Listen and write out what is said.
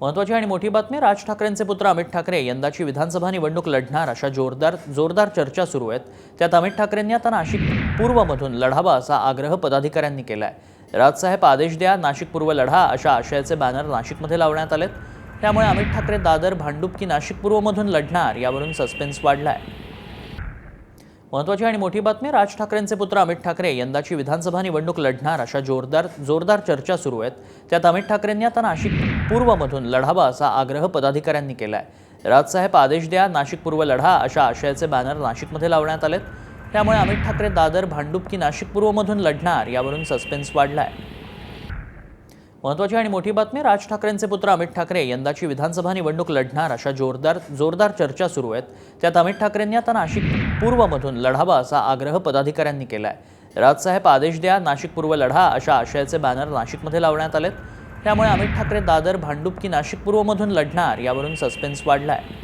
महत्वाची आणि मोठी बातमी राज ठाकरेंचे पुत्र अमित ठाकरे यंदाची विधानसभा निवडणूक लढणार अशा जोरदार जोरदार चर्चा सुरू आहेत. त्यात अमित ठाकरेंनी आता नाशिक पूर्वमधून लढावा असा आग्रह पदाधिकाऱ्यांनी केला आहे राजसाहेब आदेश द्या नाशिक पूर्व लढा अशा आशयाचे बॅनर नाशिकमध्ये लावण्यात आलेत. त्यामुळे अमित ठाकरे दादर भांडूप की नाशिक पूर्वमधून लढणार यावरून सस्पेन्स वाढला आहे महत्वाची आणि मोठी बातमी राज ठाकरेंचे पुत्र अमित ठाकरे यंदाची विधानसभा निवडणूक लढणार अशा जोरदार जोरदार चर्चा सुरू आहेत. त्यात अमित ठाकरेंनी आता नाशिक पूर्वमधून लढावा असा आग्रह पदाधिकाऱ्यांनी केला आहे राजसाहेब आदेश द्या नाशिक पूर्व लढा अशा आशयाचे बॅनर नाशिकमध्ये लावण्यात आलेत. त्यामुळे अमित ठाकरे दादर भांडूप की नाशिक पूर्वमधून लढणार यावरून सस्पेन्स वाढलाय. महत्वाची आणि मोठी बातमी राज ठाकरेंचे पुत्र अमित ठाकरे यंदाची विधानसभा निवडणूक लढणार अशा जोरदार जोरदार चर्चा सुरू आहेत. त्यात अमित ठाकरेंनी आता नाशिक पूर्वमधून लढावा असा आग्रह पदाधिकाऱ्यांनी केला आहे राजसाहेब आदेश द्या नाशिक पूर्व लढा अशा आशयाचे बॅनर नाशिकमध्ये लावण्यात आलेत. त्यामुळे अमित ठाकरे दादर भांडूप की नाशिक पूर्वमधून लढणार यावरून सस्पेन्स वाढला आहे